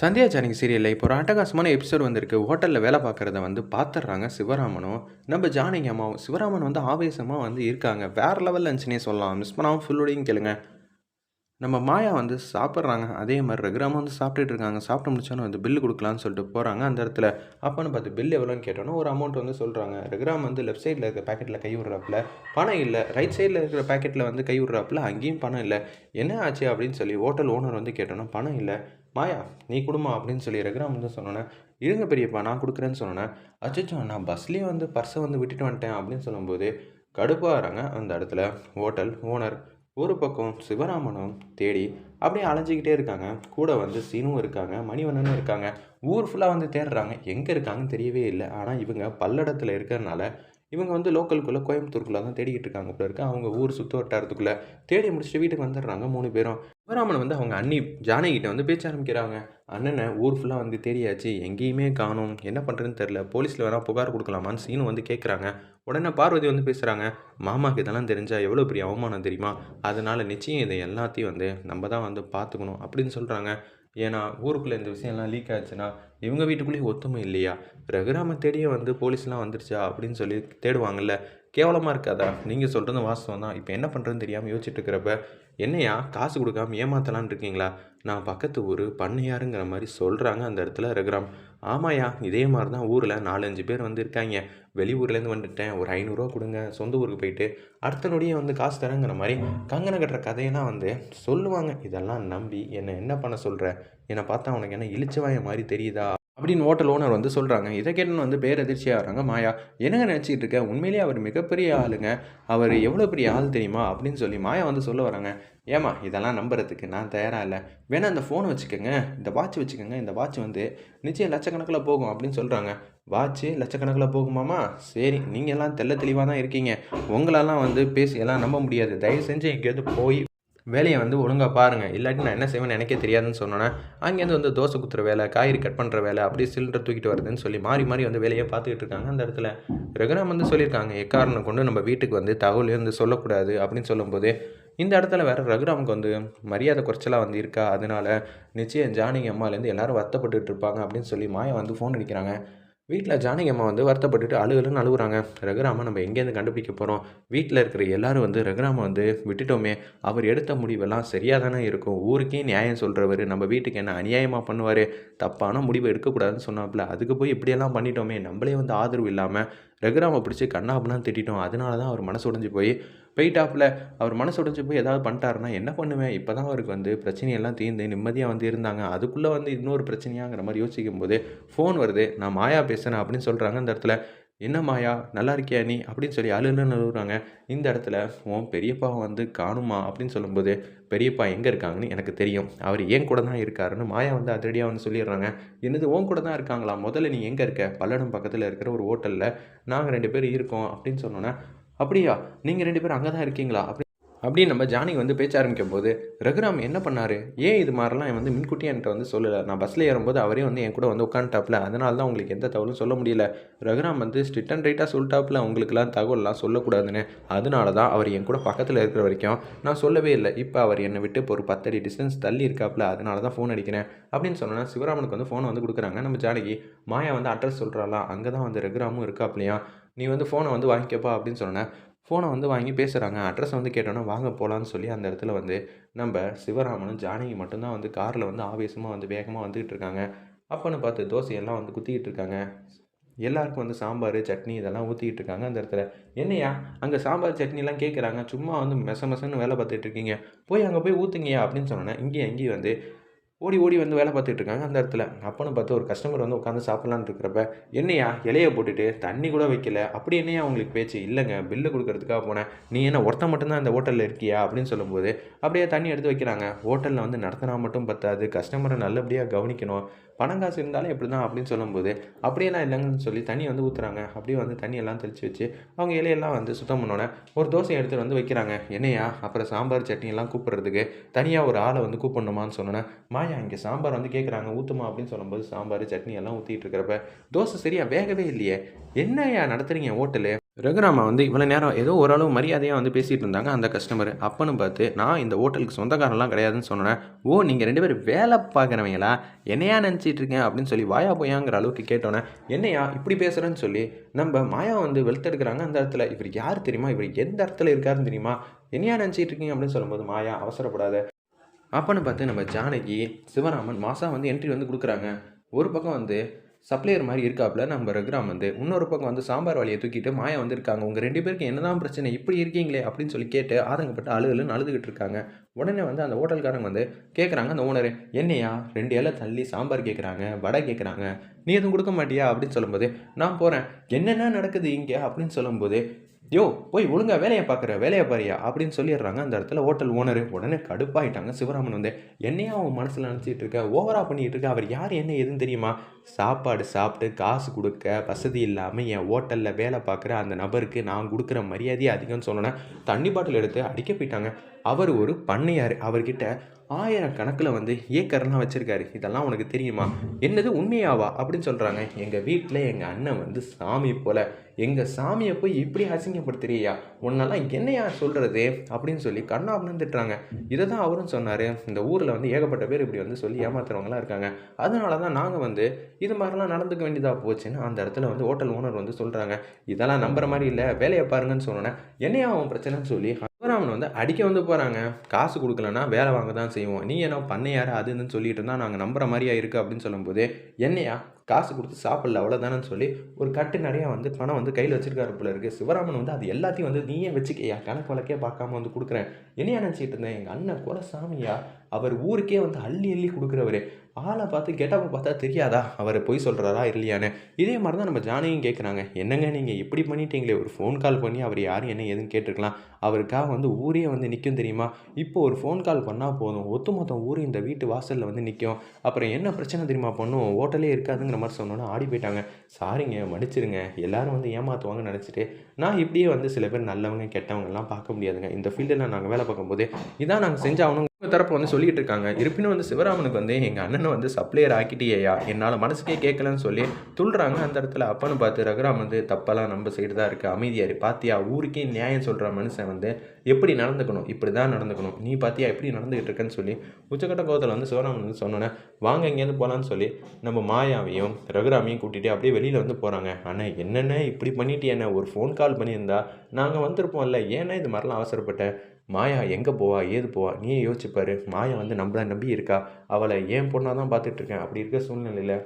சந்தியா ஜானகி சீரியலில் இப்போ ஒரு அட்டகாசமான எபிசோட் வந்திருக்கு. ஹோட்டலில் வேலை பார்க்குறத வந்து பார்த்துட்றாங்க சிவராமனும். நம்ம ஜானகி அம்மாவும் சிவராமன் வந்து ஆவேசமாக வந்து இருக்காங்க. வேறு லெவலில் இருந்துச்சுன்னே சொல்லலாம். மிஸ் பண்ணாமல் ஃபுல்லோடையும் கேளுங்க. நம்ம மாயா வந்து சாப்பிட்றாங்க. அதே மாதிரி ரகுராம வந்து சாப்பிட்டுட்டு இருக்காங்க. சாப்பிட்டு முடிச்சோன்னு வந்து பில்லு கொடுக்கலான்னு சொல்லிட்டு போகிறாங்க அந்த இடத்துல. அப்போன்னு பார்த்து பில் எவ்வளோன்னு கேட்டோன்னா ஒரு அமௌண்ட் வந்து சொல்கிறாங்க ரகுராம் வந்து லெஃப்ட் சைடில் இருக்கிற பேக்கெட்டில் கை விடுறாப்புல. பணம் இல்லை. ரைட் சைடில் இருக்கிற பேக்கெட்டில் வந்து கை விடுறாப்புல. அங்கேயும் பணம் இல்லை. என்ன ஆச்சு அப்படின்னு சொல்லி ஹோட்டல் ஓனர் வந்து கேட்டோன்னா பணம் இல்லை. மாயா நீ கொடுமா அப்படின்னு சொல்லி ரகுராம் வந்து சொன்னோன்னே இருங்க பெரியப்பா நான் கொடுக்குறேன்னு சொன்னேன் அச்சோ நான் பஸ்லேயே வந்து பர்ஸை வந்து விட்டுட்டு வந்துட்டேன் அப்படின்னு சொல்லும்போது கடுப்பாகிறாங்க அந்த இடத்துல. ஹோட்டல் ஓனர் ஒரு பக்கம் சிவராமனும் தேடி அப்படியே அலைஞ்சிக்கிட்டே இருக்காங்க. கூட வந்து சீனும் இருக்காங்க மணிவண்ணனும் இருக்காங்க. ஊர் ஃபுல்லாக வந்து தேடுறாங்க. எங்கே இருக்காங்கன்னு தெரியவே இல்லை. ஆனால் இவங்க பல்லடத்தில் இருக்கிறனால இவங்க வந்து லோக்கலுக்குள்ளே கோயம்புத்தூருக்குள்ளே தான் தேடிக்கிட்டு இருக்காங்க இப்போ இருக்க. அவங்க ஊர் சுற்று வட்டாரத்துக்குள்ளே தேடி முடிச்சுட்டு வீட்டுக்கு வந்துடுறாங்க மூணு பேரும். சிவராமன் வந்து அவங்க அண்ணி ஜானகிட்ட வந்து பேச்ச ஆரம்பிக்கிறாங்க. அண்ணனை ஊர் ஃபுல்லாக வந்து தேடியாச்சு. எங்கேயுமே காணும். என்ன பண்ணுறதுன்னு தெரில போலீஸில் வேணால் புகார் கொடுக்கலாமான்னு சீனு வந்து கேட்குறாங்க உடனே பார்வதி வந்து பேசுகிறாங்க மாமாக்கு இதெல்லாம் தெரிஞ்சால் எவ்வளோ பெரிய அவமானம் தெரியுமா? அதனால் நிச்சயம் இதை எல்லாத்தையும் வந்து நம்ம தான் வந்து பார்த்துக்கணும் அப்படின்னு சொல்கிறாங்க ஏன்னா ஊருக்குள்ளே இந்த விஷயம்லாம் லீக் ஆச்சுன்னா இவங்க வீட்டுக்குள்ளேயே ஒத்துமை இல்லையா? ரகுராம தேடியே வந்து போலீஸ்லாம் வந்துருச்சா? அப்படின்னு சொல்லி தேடுவாங்கல்ல. கேவலமாக இருக்காதா? நீங்கள் சொல்கிறது வாஸ்தவம் தான். இப்போ என்ன பண்ணுறதுன்னு தெரியாமல் யோசிச்சுட்டு இருக்கிறப்ப என்னையா காசு கொடுக்காம ஏமாத்தலான்னு இருக்கீங்களா? நான் பக்கத்து ஊர் பண்ணையாருங்கிற மாதிரி சொல்கிறாங்க அந்த இடத்துல ரகுராம். ஆமாயா இதே மாதிரி தான் ஊரில் நாலஞ்சு பேர் வந்து இருக்காங்க வெளியூர்லேருந்து வந்துட்டேன். ஒரு ஐநூறுரூவா கொடுங்க. சொந்த ஊருக்கு போயிட்டு அடுத்த நொடியே வந்து காசு தரேங்கிற மாதிரி கங்கனை கட்டுற கதையெல்லாம் வந்து சொல்லுவாங்க. இதெல்லாம் நம்பி என்னை என்ன பண்ண சொல்கிற என்னை பார்த்தா உனக்கு என்ன இழிச்சவாய மாதிரி தெரியுதா? அப்படின்னு ஹோட்டல் ஓனர் வந்து சொல்கிறாங்க இதை கேட்டுன்னு வந்து பேரதிர்ச்சியாக வராங்க மாயா என்னங்க நினச்சிட்டு இருக்க? உண்மையிலேயே அவர் மிகப்பெரிய ஆளுங்க. அவர் எவ்வளோ பெரிய ஆள் தெரியுமா? அப்படின்னு சொல்லி மாயா வந்து சொல்ல வராங்க. ஏமா இதெல்லாம் நம்புறதுக்கு நான் தயாராக இல்லை. வேணால் இந்த ஃபோனை வச்சுக்கோங்க. இந்த வாட்ச் வச்சுக்கோங்க. இந்த வாட்ச் வந்து நிச்சயம் லட்சக்கணக்கில் போகும் அப்படின்னு சொல்கிறாங்க வாட்ச்சு லட்சக்கணக்கில் போகுமாமா சரி நீங்கள் எல்லாம் தெள்ள தெளிவாக தான் இருக்கீங்க. உங்களெல்லாம் வந்து பேசி எல்லாம் நம்ப முடியாது. தயவு செஞ்சு எங்கேயாவது போய் வேலையை வந்து ஒழுங்காக பாருங்கள் இல்லாட்டி நான் என்ன செய்வேன்னு எனக்கே தெரியாதுன்னு சொன்னோன்னே அங்கேருந்து வந்து தோசை குத்துற வேலை காய்கறி கட் பண்ணுற வேலை அப்படியே சிலிண்டர் தூக்கிட்டு வருதுன்னு சொல்லி மாறி மாறி வந்து வேலையை பார்த்துக்கிட்டு இருக்காங்க அந்த இடத்துல. ரகுராம் வந்து சொல்லியிருக்காங்க எக்காரணம் கொண்டு நம்ம வீட்டுக்கு வந்து தகவல் வந்து சொல்லக்கூடாது அப்படின்னு சொல்லும்போது இந்த இடத்துல வேறு ரகுராமுக்கு வந்து மரியாதை குறைச்சலாக வந்து இருக்கா? அதனால நிச்சயம் ஜானகி அம்மாலேருந்து எல்லோரும் வருத்தப்பட்டுட்டு இருப்பாங்க அப்படின்னு சொல்லி மாயா வந்து ஃபோன் அடிக்கிறாங்க. வீட்டில் ஜானகி அம்மா வந்து வருத்தப்பட்டுட்டு அழுகலுன்னு அழுகுறாங்க. ரகுராம நம்ம எங்கேருந்து கண்டுபிடிக்க போகிறோம் வீட்டில் இருக்கிற எல்லாரும் வந்து ரகுராம வந்து விட்டுட்டோமே அவர் எடுத்த முடிவெல்லாம் சரியாக தானே இருக்கும். ஊருக்கே நியாயம் சொல்கிறவர் நம்ம வீட்டுக்கு என்ன அநியாயமாக பண்ணுவார்? தப்பான முடிவு எடுக்கக்கூடாதுன்னு சொன்னாப்புல. அதுக்கு போய் இப்படியெல்லாம் பண்ணிட்டோமே நம்மளே வந்து ஆதரவு இல்லாமல் ரகுராமை பிடிச்சி கண்ணாப்புனா திட்டிட்டோம். அதனால தான் அவர் மனசு உடைஞ்சு போய் போயிட்டாப்புல அவர் மனசு உடைஞ்சு போய் ஏதாவது பண்ணிட்டாருன்னா என்ன பண்ணுவேன்? இப்போ தான் அவருக்கு வந்து பிரச்சனையெல்லாம் தீர்ந்து நிம்மதியாக வந்து இருந்தாங்க. அதுக்குள்ளே வந்து இன்னொரு பிரச்சனையாங்கிற மாதிரி யோசிக்கும் போது ஃபோன் வருது. நான் மாயா பேசுகிறேன் அப்படின்னு சொல்கிறாங்க அந்த இடத்துல. என்ன மாயா? நல்லா இருக்கியா நீ? அப்படின்னு சொல்லி அழுன்னு அழுகுறாங்க. இந்த இடத்துல உன் பெரியப்பா வந்து காணுமா? அப்படின்னு சொல்லும்போது பெரியப்பா எங்கே இருக்காங்கன்னு எனக்கு தெரியும். அவர் ஏன் கூட தான் இருக்காருன்னு மாயா வந்து அதிரடியாக வந்து சொல்லிடுறாங்க. என்னது உன் கூட தான் இருக்காங்களா? முதல்ல நீ எங்கே இருக்க? பல்லடம் பக்கத்தில் இருக்கிற ஒரு ஹோட்டலில் நாங்கள் ரெண்டு பேரும் இருக்கோம். அப்படின்னு சொன்னோன்னே அப்படியா? நீங்கள் ரெண்டு பேரும் அங்கே தான் இருக்கீங்களா? அப்படி அப்படின்னு நம்ம ஜானகி வந்து பேச்ச ஆரம்பிக்கும் போது ரகுராம் என்ன பண்ணார்? ஏன் இது மாதிரிலாம் என் வந்து முன்கூட்டியே என்கிட்ட வந்து சொல்லலை? நான் பஸ்ஸில் ஏறும்போது அவரே வந்து என் கூட வந்து உட்காந்துட்டாப்புல அதனால தான் உங்களுக்கு எந்த தகவலும் சொல்ல முடியல. ரகுராம் வந்து ஸ்ட்ரிட் அண்ட் ரைட்டாக சொல்லிட்டாப்புல உங்களுக்குலாம் தகவல்லாம் சொல்லக்கூடாதுன்னு. அதனால தான் அவர் என் கூட பக்கத்தில் இருக்கிற வரைக்கும் நான் சொல்லவே இல்லை. இப்போ அவர் என்னை விட்டு இப்போ ஒரு பத்தடி டிஸ்டன்ஸ் தள்ளி இருக்காப்புல அதனால தான் ஃபோன் அடிக்கிறேன். அப்படின்னு சொன்னோன்னா சிவராமனுக்கு வந்து ஃபோனை வந்து கொடுக்குறாங்க. நம்ம ஜானகி மாயா வந்து அட்ரஸ் சொல்கிறாளா அங்கே தான் வந்து ரகுராமும் இருக்காப்லையா? நீ வந்து ஃபோனை வந்து வாங்கிக்கப்பா அப்படின்னு சொன்னேன் ஃபோனை வந்து வாங்கி பேசுகிறாங்க அட்ரஸ் வந்து கேட்டோன்னா வாங்க போகலான்னு சொல்லி அந்த இடத்துல வந்து நம்ம சிவராமனும் ஜானகி மட்டும்தான் வந்து காரில் வந்து ஆவேசமாக வந்து வேகமாக வந்துக்கிட்டு இருக்காங்க. அப்போன்னு பார்த்து தோசையெல்லாம் வந்து குத்திக்கிட்டு இருக்காங்க. எல்லாருக்கும் வந்து சாம்பார் சட்னி இதெல்லாம் ஊற்றிக்கிட்டு இருக்காங்க அந்த இடத்துல. என்னையா அங்கே சாம்பார் சட்னிலாம் கேட்குறாங்க சும்மா வந்து மெச மெசன்னு வேலை பார்த்துட்டு இருக்கீங்க. போய் அங்கே போய் ஊற்றுங்கயா அப்படின்னு சொன்னோன்னே இங்கேயும் எங்கேயும் வந்து ஓடி ஓடி வந்து வேலை பார்த்துட்டு இருக்காங்க அந்த இடத்துல. அப்போன்னு பார்த்து ஒரு கஸ்டமர் வந்து உட்காந்து சாப்பிட்லான்னு இருக்கிறப்ப என்னையா இலைய போட்டுட்டு தண்ணி கூட வைக்கல. அப்படி என்னையா உங்களுக்கு பேச்சு? இல்லைங்க பில்லு கொடுக்கறதுக்காக போனேன். நீ என்ன ஒருத்த மட்டும்தான் அந்த ஹோட்டலில் இருக்கியா? அப்படின்னு சொல்லும்போது அப்படியே தண்ணி எடுத்து வைக்கிறாங்க. ஹோட்டலில் வந்து நடத்தினா மட்டும் பத்தாது. கஸ்டமரை நல்லபடியாக கவனிக்கணும். பணம் காசு இருந்தாலும் எப்படி தான் அப்படின்னு சொல்லும்போது அப்படியெல்லாம் இல்லைங்கன்னு சொல்லி தண்ணி வந்து ஊற்றுறாங்க அப்படியே வந்து தண்ணியெல்லாம் தெளித்து வச்சு அவங்க இலையெல்லாம் வந்து சுத்தம் பண்ணோன்னே ஒரு தோசை எடுத்துகிட்டு வந்து வைக்கிறாங்க. என்னையா? அப்புறம் சாம்பார் சட்னியெல்லாம் கூப்பிட்றதுக்கு தனியாக ஒரு ஆளை வந்து கூப்பிடணுமான்னு சொன்னோன்னே மாயா இங்கே சாம்பார் வந்து கேட்குறாங்க ஊற்றுமா அப்படின்னு சொல்லும்போது சாம்பார் சட்னி எல்லாம் ஊற்றிட்டு இருக்கிறப்ப தோசை சரியா வேகவே இல்லையே. என்னையா நடத்துகிறீங்க ஹோட்டலு? ரகுராமா வந்து இவ்வளோ நேரம் ஏதோ ஓரளவு மரியாதையாக வந்து பேசிகிட்டு இருந்தாங்க அந்த கஸ்டமர் அப்பன்னு பார்த்து நான் இந்த ஹோட்டலுக்கு சொந்தக்காரன்லாம் கிடையாதுன்னு சொன்னேன் ஓ நீங்கள் ரெண்டு பேரும் வேலை பார்க்குறவங்களா? என்னையா நினச்சிட்டு இருக்கேன் அப்படின்னு சொல்லி வாயா போயாங்கிற அளவுக்கு கேட்டோன்னே என்னையா இப்படி பேசுகிறேன்னு சொல்லி நம்ம மாயா வந்து வெளுத்தெடுக்கிறாங்க அந்த இடத்துல. இவர் யார் தெரியுமா? இவர் எந்த இடத்துல இருக்காருன்னு தெரியுமா? என்னையா நினச்சிட்டு இருக்கீங்க? அப்படின்னு சொல்லும்போது மாயா அவசரப்படாத. அப்பன்னு பார்த்து நம்ம ஜானகி சிவராமன் மாசா வந்து என்ட்ரி வந்து கொடுக்குறாங்க. ஒரு பக்கம் வந்து சப்ளையர் மாதிரி இருக்காப்புல நம்ம ரகுராம் வந்து இன்னொரு பக்கம் வந்து சாம்பார் வழியை தூக்கிட்டு மாயா வந்திருக்காங்க உங்கள் ரெண்டு பேருக்கு என்னதான் பிரச்சனை இப்படி இருக்கீங்களே அப்படின்னு சொல்லி கேட்டு ஆதங்கப்பட்டு அழுகுன்னு அழுதுகிட்டு இருக்காங்க. உடனே வந்து அந்த ஹோட்டல்காரங்க வந்து கேட்குறாங்க அந்த ஓனர் என்னையா ரெண்டு இலை தள்ளி சாம்பார் கேட்குறாங்க வடை கேட்குறாங்க நீ எதுவும் கொடுக்க மாட்டியா? அப்படின்னு சொல்லும்போது நான் போகிறேன் என்னென்ன நடக்குது இங்கே? அப்படின்னு சொல்லும்போது யோ போய் ஒழுங்காக வேலையை பார்க்குற வேலையை பாரியா அப்படின்னு சொல்லிடுறாங்க அந்த இடத்துல ஹோட்டல் ஓனர் உடனே கடுப்பாயிட்டாங்க சிவராமன் வந்து என்னையா அவன் மனசில் நினச்சிட்டு இருக்க? ஓவரா பண்ணிகிட்டு இருக்க? அவர் யார்? என்ன எதுன்னு தெரியுமா? சாப்பாடு சாப்பிட்டு காசு கொடுக்க வசதி இல்லாமல் என் ஹோட்டலில் வேலை பார்க்குற அந்த நபருக்கு நான் கொடுக்குற மரியாதையை அதிகம்னு சொன்னோன்னே தண்ணி பாட்டில் எடுத்து அடிக்க போயிட்டாங்க. அவர் ஒரு பண்ணையார். அவர்கிட்ட ஆயிரக்கணக்கில் வந்து ஏக்கர்லாம் வச்சுருக்காரு. இதெல்லாம் உனக்கு தெரியுமா? என்னது உண்மையாவா? அப்படின்னு சொல்கிறாங்க எங்கள் வீட்டில் எங்கள் அண்ணன் வந்து சாமி போல். எங்கள் சாமியை போய் இப்படி அசிங்கப்படுத்துறியா? உன்னெல்லாம் என்னையா சொல்கிறது அப்படின்னு சொல்லி கண்ணாபுரம் திட்டுறாங்க இதை தான் அவரும் சொன்னார். இந்த ஊரில் வந்து ஏகப்பட்ட பேர் இப்படி வந்து சொல்லி ஏமாத்துறவங்களாம் இருக்காங்க. அதனால தான் நாங்கள் வந்து இது மாதிரிலாம் நடந்துக்க வேண்டியதாக போச்சுன்னு அந்த இடத்துல வந்து ஹோட்டல் ஓனர் வந்து சொல்கிறாங்க இதெல்லாம் நம்புற மாதிரி இல்லை வேலையை பாருங்கன்னு சொன்னோன்னே என்னையா அவன் பிரச்சனைன்னு சொல்லி அவனை வந்து அடிக்க வந்து போகிறாங்க காசு கொடுக்கலன்னா வேலை வாங்க தான் செய்வோம். நீ என்ன பண்ண அது அதுன்னு சொல்லிட்டு இருந்தால் நாங்கள் நம்புற மாதிரியா இருக்குது அப்படின்னு சொல்லும்போது என்னையா? காசு கொடுத்து சாப்பிடல அவ்வளோதானு சொல்லி ஒரு கட்டு நிறையா வந்து பணம் வந்து கையில் வச்சிருக்காரு போல இருக்குது சிவராமன் வந்து அது எல்லாத்தையும் வந்து நீயே வச்சுக்கையா கணக்கு வழக்கே பார்க்காம வந்து கொடுக்குறேன். என்னையா நினச்சிட்டு இருந்தேன்? எங்கள் அண்ணன் கூட சாமியா அவர் ஊருக்கே வந்து அள்ளி அள்ளி கொடுக்குறவர். ஆளை பார்த்து கெட்டப்ப பார்த்தா தெரியாதா? அவர் பொய் சொல்கிறாரா இல்லையான்னு. இதே மாதிரி தான் நம்ம ஜானையும் கேட்குறாங்க என்னங்க நீங்கள் இப்படி பண்ணிட்டீங்களே? ஒரு ஃபோன் கால் பண்ணி அவர் யாரும் என்ன ஏதுன்னு கேட்டிருக்கலாம். அவருக்காக வந்து ஊரே வந்து நிற்கும் தெரியுமா? இப்போ ஒரு ஃபோன் கால் பண்ணால் போதும். ஒத்துமொத்தம் ஊர் இந்த வீட்டு வாசலில் வந்து நிற்கும் அப்புறம் என்ன பிரச்சனை தெரியுமா? பண்ணும் ஹோட்டலே இருக்காதுங்கிற மாதிரி சொன்னோன்னா ஆடி போயிட்டாங்க. சாரிங்க மன்னிச்சிருங்க எல்லாரும் வந்து ஏமாற்றுவாங்கன்னு நினச்சிட்டு நான் இப்படியே வந்து சில பேர் நல்லவங்க கெட்டவங்கலாம் பார்க்க முடியாதுங்க. இந்த ஃபீல்டில் நாங்கள் வேலை பார்க்கும்போது இதான் நாங்கள் செஞ்சாகணும். தரப்பு வந்து சொல்லிட்டு இருக்காங்க இருப்பினும் வந்து சிவராமனுக்கு வந்து எங்கள் அண்ணனை வந்து சப்ளையர் ஆக்கிட்டியா என்னால் மனசுக்கே கேட்கலன்னு சொல்லி துள்ளுறாங்க அந்த இடத்துல. அப்பன்னு பார்த்து ரகுராம் வந்து தப்பெல்லாம் நம்ம சைடு தான் இருக்குது அமைதியாரு பாத்தியா ஊருக்கே நியாயம் சொல்கிற மனுஷன் வந்து எப்படி நடந்துக்கணும்? இப்படி தான் நடந்துக்கணும். நீ பாத்தியா எப்படி நடந்துக்கிட்டு இருக்கேன்னு சொல்லி உச்சக்கட்ட கோவத்தில் வந்து சிவராமன் வந்து சொன்னோன்னே வாங்க எங்கேயாவது போகலான்னு சொல்லி நம்ம மாயாவையும் ரகுராமையும் கூட்டிகிட்டு அப்படியே வெளியில் வந்து போகிறாங்க ஆனால் என்னென்ன இப்படி பண்ணிட்டு என்ன ஒரு ஃபோன் கால் பண்ணியிருந்தா நாங்கள் வந்திருப்போம்ல. ஏன்னா இது மாதிரிலாம் அவசரப்பட்டேன் மாயா எங்கே போவா? ஏது போவா? நீயே யோசிச்சுப்பாரு மாயா வந்து நம்மளை நம்பி இருக்கா? அவளை ஏன் பொண்ணாக தான் பார்த்துட்ருக்கேன்? அப்படி இருக்க சூழ்நிலையில்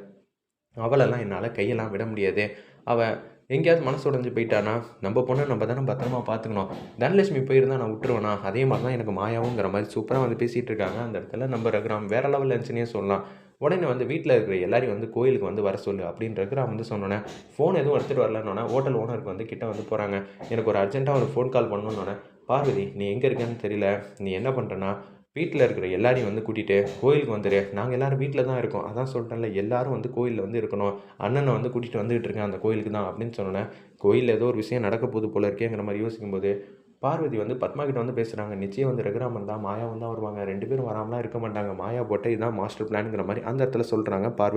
அவளெல்லாம் என்னால் கையெல்லாம் விட முடியாது. அவள் எங்கேயாவது மனசு உடஞ்சி போயிட்டானா? நம்ம பொண்ணை நம்ம தானே பத்திரமா பார்த்துக்கணும். தனலட்சுமி போயிருந்தா நான் விட்டுருவேனா? அதே மாதிரி தான் எனக்கு மாயாவுங்கிற மாதிரி சூப்பராக வந்து பேசிகிட்டு இருக்காங்க அந்த இடத்துல நம்ம ரகுராம் வேறு லெவலில் இருந்துச்சுன்னே சொல்லலாம். உடனே வந்து வீட்டில் இருக்கிற எல்லாரையும் வந்து கோயிலுக்கு வந்து வர சொல்லு அப்படின்னு ரகுராம் வந்து சொன்னோன்னே ஃபோன் எதுவும் எடுத்துகிட்டு வரலன்னொன்னே ஹோட்டல் ஓனருக்கு வந்து கிட்டே வந்து போகிறாங்க எனக்கு ஒரு அர்ஜென்ட்டாக ஒரு ஃபோன் கால் பண்ணணுன்னொன்னே பார்வதி நீ எங்கே இருக்கேன்னு தெரியல. நீ என்ன பண்ணுறனா வீட்டில் இருக்கிற எல்லாரையும் வந்து கூட்டிகிட்டு கோயிலுக்கு வந்துடு நாங்கள் எல்லோரும் வீட்டில் தான் இருக்கோம். அதான் சொல்லிட்டேன்ல எல்லாரும் வந்து கோயிலில் வந்து இருக்கணும். அண்ணனை வந்து கூட்டிகிட்டு வந்துகிட்டு இருக்கேன் அந்த கோயிலுக்கு தான் அப்படின்னு சொன்னோன்னே கோயிலில் ஏதோ ஒரு விஷயம் நடக்க போகுது போல இருக்கேங்கிற மாதிரி யோசிக்கும்போது பார்வதி வந்து பத்மா கிட்ட வந்து பேசுகிறாங்க நிச்சயம் வந்து ரகுராமன் தான் மாயா தான் வருவாங்க. ரெண்டு பேரும் வராமலாம் இருக்க மாட்டாங்க. மாயா போட்ட இதுதான் மாஸ்டர் பிளான்ங்கிற மாதிரி அந்த இடத்துல சொல்கிறாங்க பார்வதி.